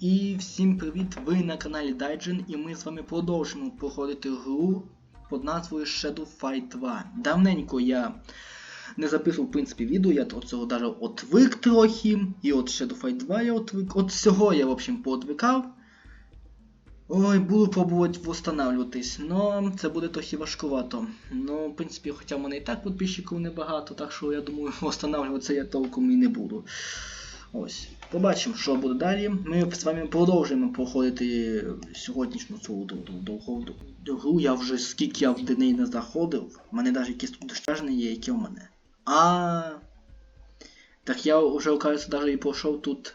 І всім привіт! Ви на каналі Дайджин, і ми з вами продовжимо проходити гру під назвою Shadow Fight 2. Давненько я не записував в принципі відео, я від цього даже отвик трохи. І от Shadow Fight 2 я отвик. От всього я в общем поотвикав. Ой, буду пробувати восстанавливатись, но це буде трохи важкувато. Ну, в принципі, хоча в мене і так підписчиків небагато, так що я думаю, восстанавливатися я толком і не буду. Ось. Побачимо, що буде далі. Ми з вами продовжуємо проходити сьогоднішню цю довгу гру. Я вже скільки я в неї не заходив. У мене навіть якісь тут досяжні є, які у мене. А. Так я вже, кажется, навіть і пройшов тут.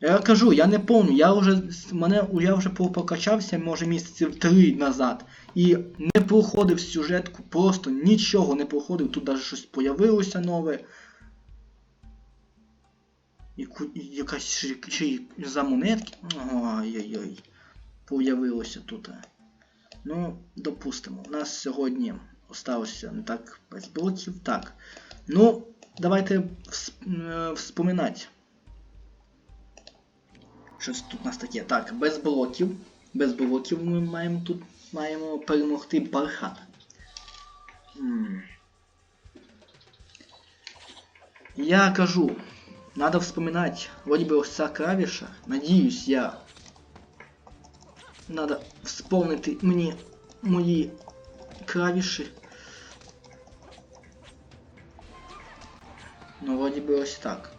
Я кажу, я не помню, я вже мене я вже прокачався, може місяців три назад. І не проходив сюжетку, просто нічого не проходив, тут навіть щось появилося нове. Якась ще, за монетки. Ой-ой-ой. Появилося тут. Ну, допустимо. У нас сьогодні осталося не так без блоків. Так. Ну, давайте вспоминати. Щось тут у нас таке. Так, без блоків. Без блоків ми маємо тут маємо перемогти Бархат. Я кажу, надо вспоминать. Вроде бы вся клавиша. Надеюсь, я... Надо вспомнить мне мои клавиши. Ну, вроде бы ось так.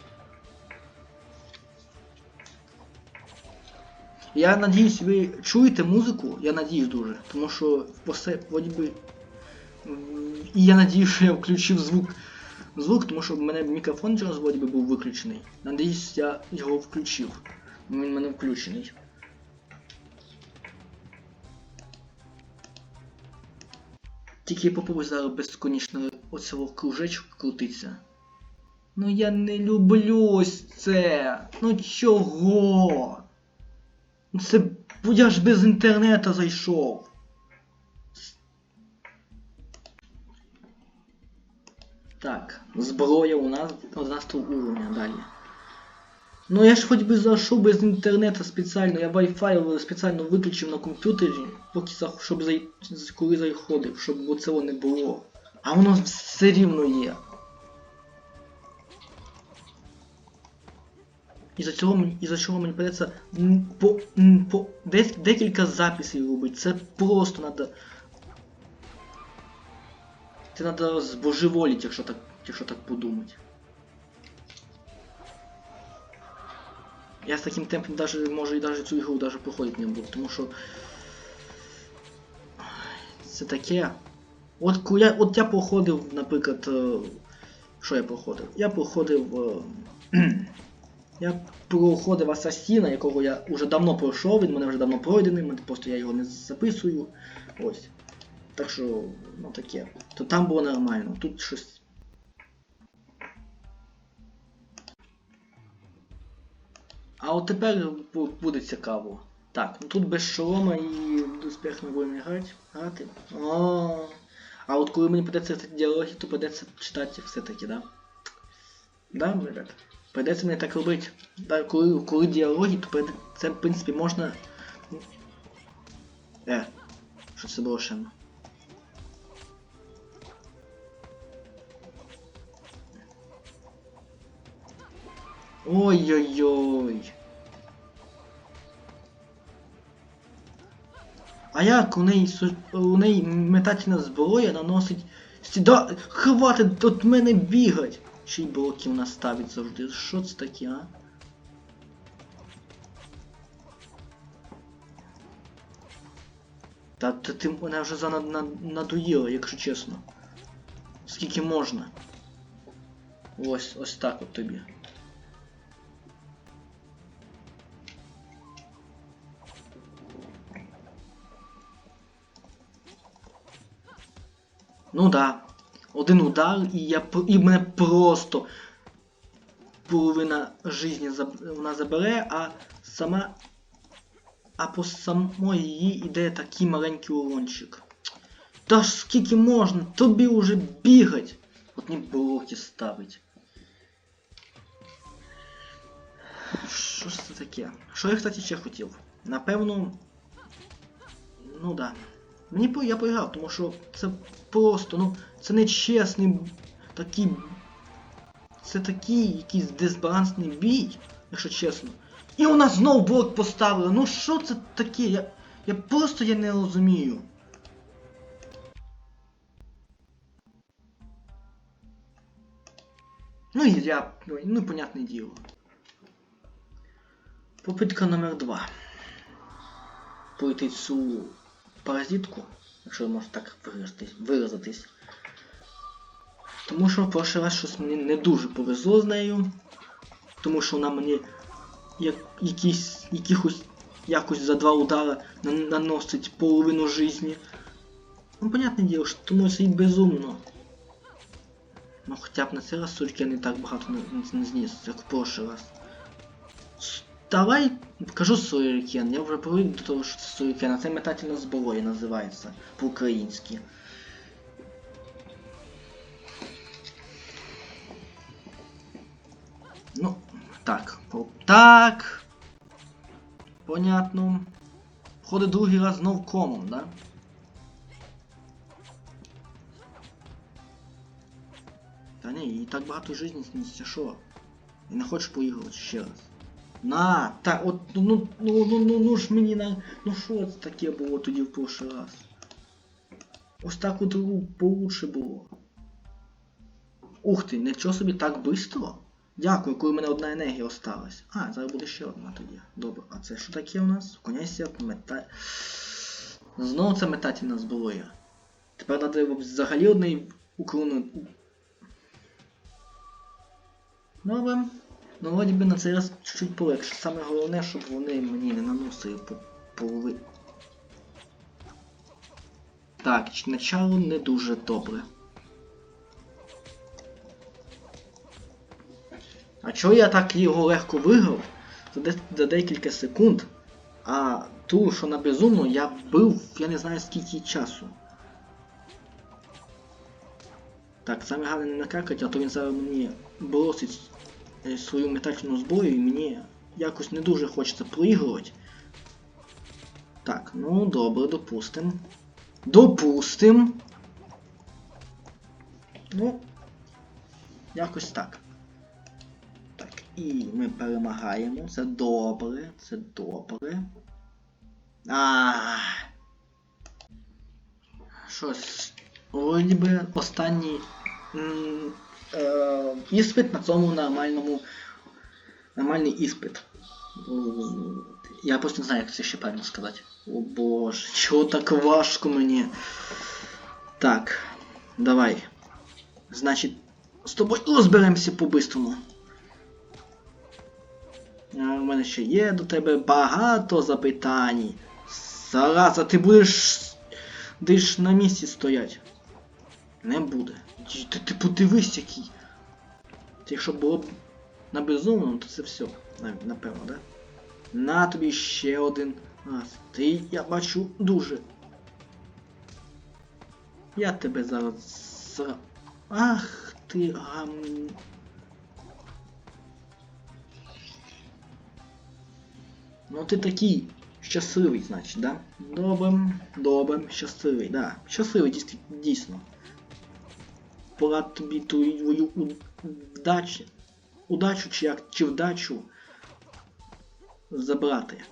Я надіюсь, ви чуєте музику, я надіюсь дуже, тому що все, вроді би... І я надіюсь, що я включив звук звук, тому що в мене мікрофон через вроді би був виключений. Надіюсь, я його включив. Він в мене включений. Тільки попробуй зараз безконечно оцього кружечку крутиться. Ну я не люблю ось це. Ну чого? Ну це я ж без інтернету зайшов. Так, зброя у нас 11 уровня далі. Ну я ж хоч би зайшов без інтернету спеціально, я Wi-Fi спеціально виключив на комп'ютері, поки щоб зай... коли заходив, щоб цього не було. А воно все рівно є. І за цього і за чого мені придеться по, по декілька записів робити. Це просто треба це треба збожеволіти, якщо так, якщо так подумати. Я з таким темпом даже, може і даже цю ігру даже проходити не буду, тому що... Це таке. От я от я проходив, наприклад... е, Що я проходив? Я проходив... е, Я проходив Асасіна, якого я вже давно пройшов, він мене вже давно пройдений, просто я його не записую. Ось. Так що, ну таке. То там було нормально, тут щось. А от тепер буде цікаво. Так, ну тут без шолома і ми будемо грати. грати. О, а от коли мені придеться цей діалоги, то придеться читати все-таки, да? Да, ребят? Придеться мені так робити. Да, коли, коли діалоги, то придеться, це в принципі можна... Е, що це було ще? Ой-ой-ой. А як у неї у неї метательна зброя наносить... Да, хватить от мене бігать! Ще й блоків наставить завжди. Що це таке, а? Та ти, ти мене вже занадоїла, якщо чесно. Скільки можна? Ось, ось так от тобі. Ну да. Один удар і я і мене просто половина житті вона забере, а сама... А по самої її іде такий маленький урончик. Та ж скільки можна? Тобі уже бігать! Одні блоки ставить. Що ж це таке. Що я, кстати, ще хотів? Напевно. Ну да. Мені по я поіграв, тому що це просто, ну, це не чесний такий. Це такий якийсь дисбалансний бій, якщо чесно. І у нас знов блок поставили. Ну що це таке? Я. Я просто я не розумію. Ну і я. Ну, ну понятне діло. Попитка номер два. Пройти цю паразитку, якщо можна так виразитись. Тому що в прошлий раз щось мені не дуже повезло з нею. Тому що вона мені як, якісь, якихось якось за два удара на- наносить половину жизни. Ну, понятне діло, що тому це безумно. Ну хоча б на цей раз все-таки я не так багато не, не, зніс, як в прошлый раз. Давай покажу Сурикен. Я вже привик до того, що це Сурикен, а це метательна зброя називається по-українськи. Ну, так. по- Так. Понятно. Входить другий раз знов комом, да? Та ні, і так багато сниться, що? І не хочеш поігрувати ще раз. На, та, от, ну, ну, ну, ну, ну, ну ж мені на. Ну що це таке було тоді в прошлий раз? Ось так от получше було. Ух ти, нічого собі так бистро? Дякую, коли в мене одна енергія осталась. А, зараз буде ще одна тоді. Добре, а це що таке у нас? Коняйся мета. Знову це метательна зброя. Тепер треба взагалі одний уклонити. Добре. Ну вроді би на цей раз чуть-чуть полегше. Саме головне, щоб вони мені не наносили по полови. Так, начало не дуже добре. А чого я так його легко виграв за, де, за декілька секунд, а ту, що на безумно, я бив, я не знаю скільки часу. Так, саме головне не накакати, а то він зараз мені бросить свою метательну зброю і мені якось не дуже хочеться проігрувати. Так, ну добре, допустим. Допустим. Ну, якось так. Так, і ми перемагаємо. Це добре, це добре. А. Щось. Вроді би останній е, іспит на цьому нормальному. Нормальний іспит. Я просто не знаю, як це ще правильно сказати. О боже, чого так важко мені. Так, давай. Значить, з тобою розберемося по-бистрому. У мене ще є до тебе багато запитань. Зараза, ти будеш десь на місці стоять. Не буде. Ти, ти, подивись який. Якщо було б на безумному, то це все. Напевно, да? На тобі ще один раз. Ти, я бачу, дуже. Я тебе зараз. Ах ти гам. Ну ти такий щасливий, значить, да? Добре, добре, щасливий, да. Щасливий дійс- дійсно. Пора тобі твою у- вдачу, удачу чи як чи вдачу забрати.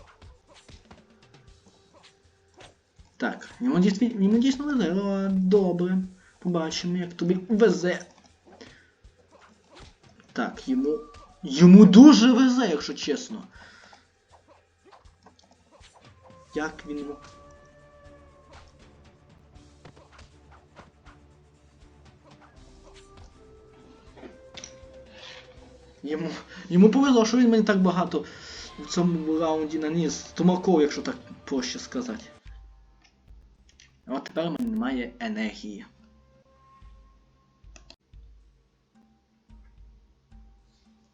Так, йому дійсно, йому дійсно везе. О, добре. Побачимо, як тобі везе. Так, йому. Йому дуже везе, якщо чесно. Як він йому. Йому, повезло, що він мені так багато в цьому раунді наніс тумаков, якщо так проще сказати. А От тепер в мене немає енергії.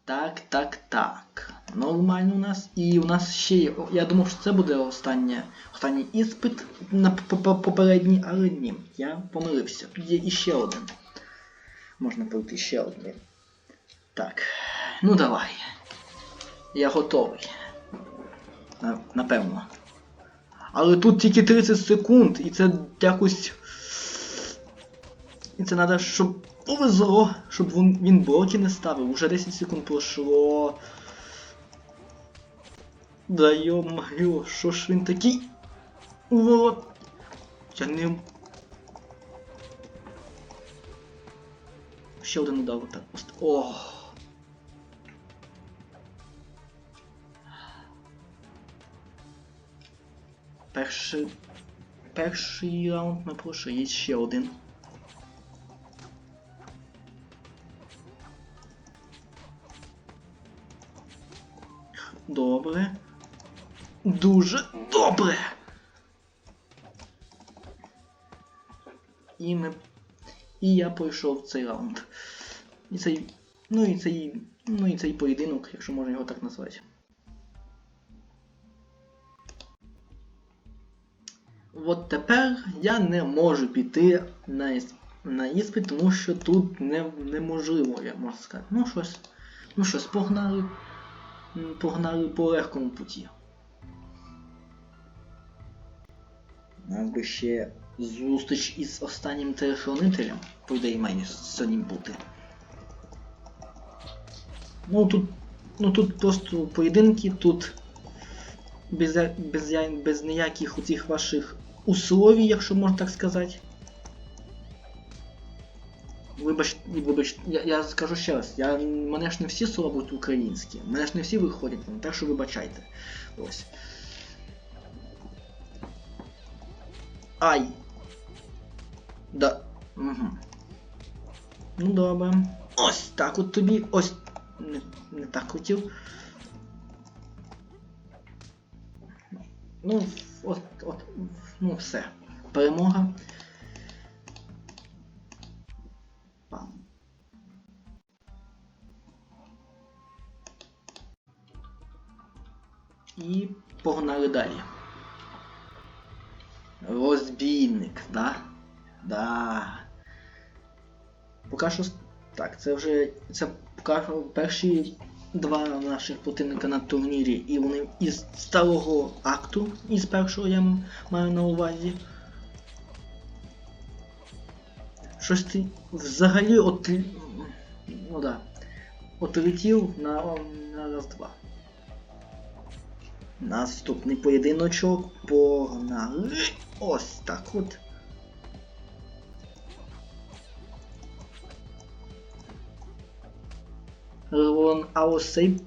Так, так, так. Нормально у нас. І у нас ще є. Я думав, що це буде останнє, останній іспит на попередній, але ні. Я помилився. Тут є іще один. Можна пройти ще один. Так. Ну давай. Я готовий. Напевно. Але тут тільки 30 секунд, і це якось. І це треба, щоб повезло, щоб він, блоки не ставив. Уже 10 секунд пройшло. Да йо-моє, що ж він такий? Вот. Я не. Ще один удар. Ох. Перший. Перший раунд ми пройшли, є ще один. Добре. Дуже добре. І ми. І я пройшов цей раунд. І цей. Ну і цей. Ну і цей поєдинок, якщо можна його так назвати. От тепер я не можу піти на, іс- на іспит, тому що тут не, неможливо, я можу сказати. Ну щось. Ну щось, погнали. Погнали по легкому путі. Нам би ще зустріч із останнім телефонителем, ідеї має сьогодні бути. Ну тут. Ну тут просто поєдинки, тут без, без, без ніяких оцих ваших условій, якщо можна так сказати. Вибач, вибач, я, я скажу ще раз, я, мене ж не всі слова будуть українські, мене ж не всі виходять, так що вибачайте. Ось. Ай! Да. Угу. Ну добре. Ось так от тобі. Ось. Не, не так хотів. Ну, от, от, ну все. Перемога. І погнали далі. Розбійник, да? Да. Поки що. Так, це вже. Це поки перші два наших противника на турнірі, і вони із старого акту, із першого я маю на увазі. Щось ти взагалі от. Ну да. Отлетів на, на раз-два. Наступний поєдиночок погнали. Ось так от. Рон, а ось цей,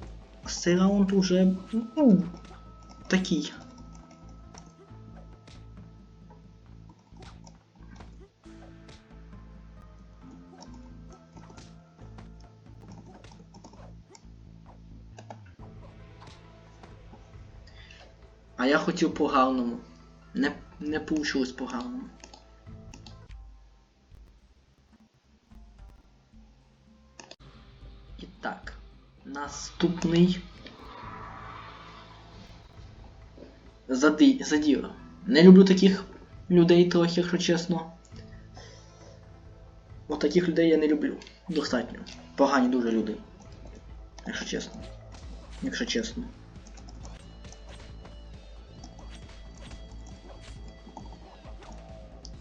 цей раунд уже ну, такий. А я хотів по гарному. Не, не получилось по гарному. Наступний. Зади... Задіра. Не люблю таких людей трохи, якщо чесно. От таких людей я не люблю. Достатньо. Погані дуже люди. Якщо чесно. Якщо чесно.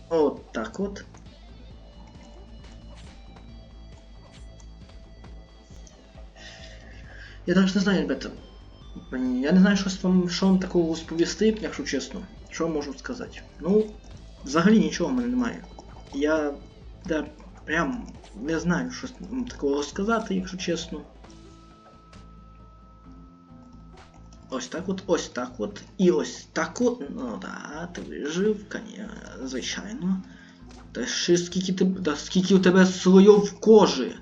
От так от. Я навіть не знаю, ребята. Я не знаю, що вам, що вам такого розповісти, якщо чесно. Що можу сказати? Ну, взагалі нічого в мене немає. Я. Я прям не знаю, що такого розказати, якщо чесно. Ось так от, ось так от, і ось так от. Ну да, ти вижив, коні, звичайно. Та ще скільки ти. Та скільки у тебе слоїв кожи,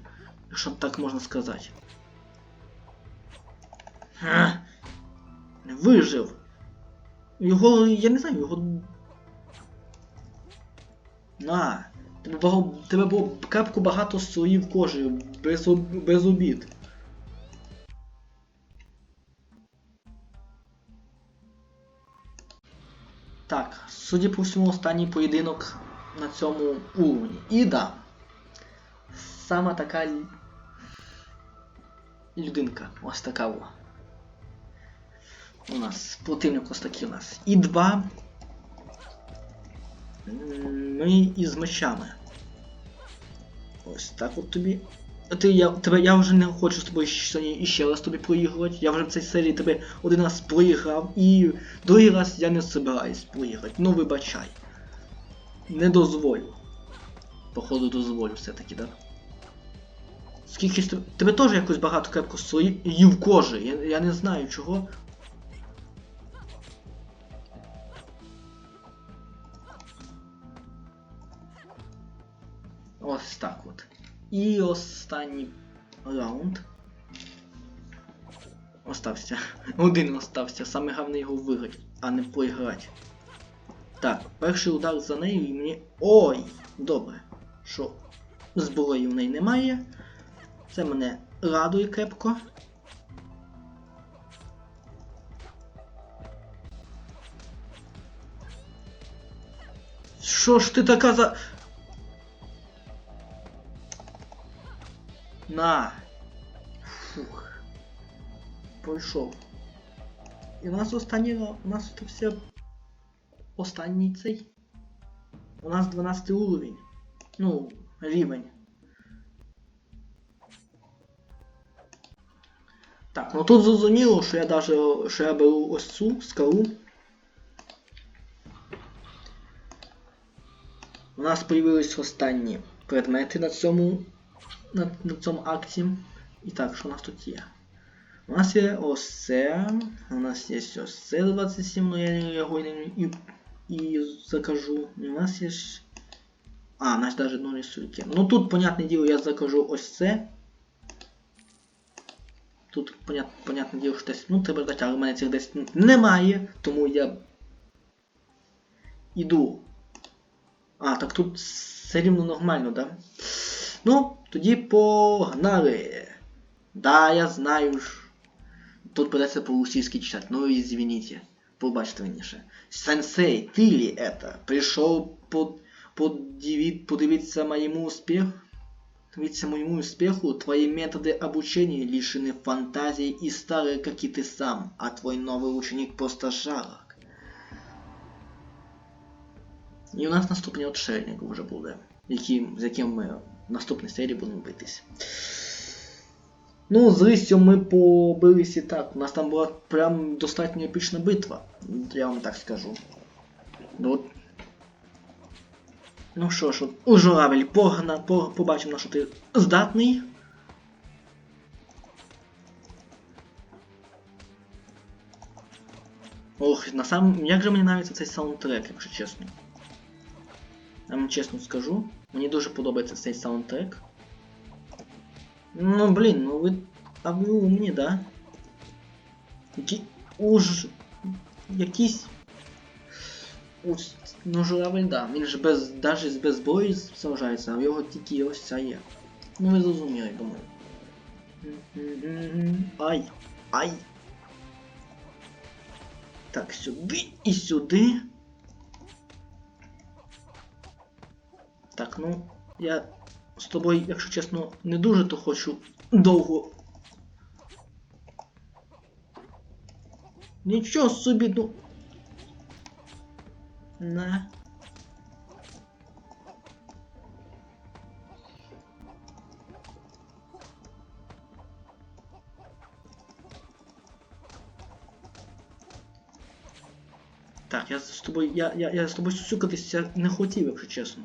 якщо так можна сказати. Вижив. Його. я не знаю, його. На. Тебе було, тебе було крапку багато слоїв кожи, без, об- без обід. Так, судя по всьому, останній поєдинок на цьому уровні. І да. Сама така людинка. Ось така. У нас противник ось такий у нас. І два. Ми із мечами. Ось так от тобі. Ти, я, тебе, я вже не хочу з тобою сьогодні іще раз тобі проігрувати. Я вже в цій серії тебе один раз проіграв і другий раз я не собираюсь проіграти. Ну вибачай. Не дозволю. Походу дозволю все-таки, да? Скільки тебе. Теж якось багато крепко слоїв кожи. Я, я не знаю чого. Ось так от. І останній раунд. Остався. Один остався. Саме головне його виграти, а не проіграти. Так, перший удар за нею і мені. Ой! Добре. Що зброї в неї немає. Це мене радує крепко. Що ж ти така за. На. Фух. Пройшов. І у нас останній у нас тут все останній цей. У нас 12 уровень. Ну, рівень. Так, ну тут зрозуміло, що я даже, що я беру ось цю скалу. У нас появились останні предмети на цьому на, на цьому акті. І так, що у нас тут є? У нас є ось це, у нас є ось це 27, но я його і, і, закажу. І у нас є. А, у нас даже одно рисуйки. Ну тут, понятне діло, я закажу ось це. Тут, понят, понятне діло, що десь, ну треба ждати, але в мене цих 10 минут немає, тому я іду. А, так тут все рівно нормально, да? Ну, тоді погнали. Да, я знаю ж. Тут придется по-русски читать, ну извините. Пробачте раніше. Сенсей, ты ли это? Пришел под, подиви- подивиться моему успеху? Подивиться моему успеху? Твои методы обучения лишены фантазии и старые, как и ты сам, а твой новый ученик просто жалок. І у нас наступний отшельник вже буде, який, з яким ми в наступній серії будемо битись. Ну, з Рисю ми побились і так. У нас там була прям достатньо епічна битва, я вам так скажу. Ну, от. ну що ж, от, у журавель, погна, по, побачимо, на що ти здатний. Ох, на сам... як же мені нравиться цей саундтрек, якщо чесно. Я вам чесно скажу. Мені дуже подобається цей саундтрек. Ну, блін, ну ви. А ви умні, да? Які. Уж. Якісь. Уж. Ну, журавель, да. Він ж без. навіть без бою сражається, а в його тільки ось ця є. Ну ви зрозуміли, думаю. Ай! Ай! Так, сюди і сюди. Так, ну, я з тобою, якщо чесно, не дуже то хочу довго. Нічого собі, ну. На. Так, я з тобою. Я, я, я з тобою сюсюкатися не хотів, якщо чесно.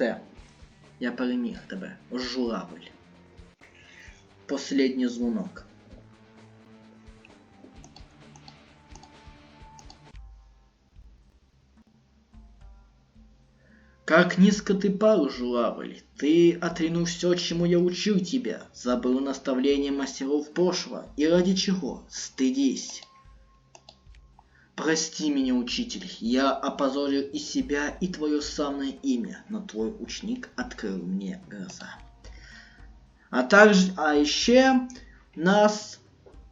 Все. Я переміг тебе, журавель. Последній дзвонок. Как низко ты пал, журавль. Ты отринул все, чему я учил тебя. Забыл наставление мастеров прошлого. И ради чего? Стыдись. Прости меня, учитель, я опозорил и себя, и твое славное имя, но твой ученик открыл мне глаза. А также, а еще нас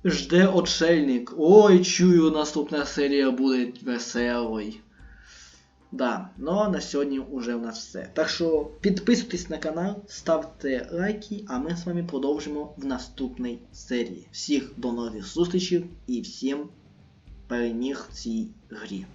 жде отшельник. Ой, чую, наступна серія буде веселою. Да, ну а на сьогодні вже у нас все. Так що підписуйтесь на канал, ставте лайки, а ми з вами продовжимо в наступній серії. Всіх до нових зустрічей і всім переміг в цій грі.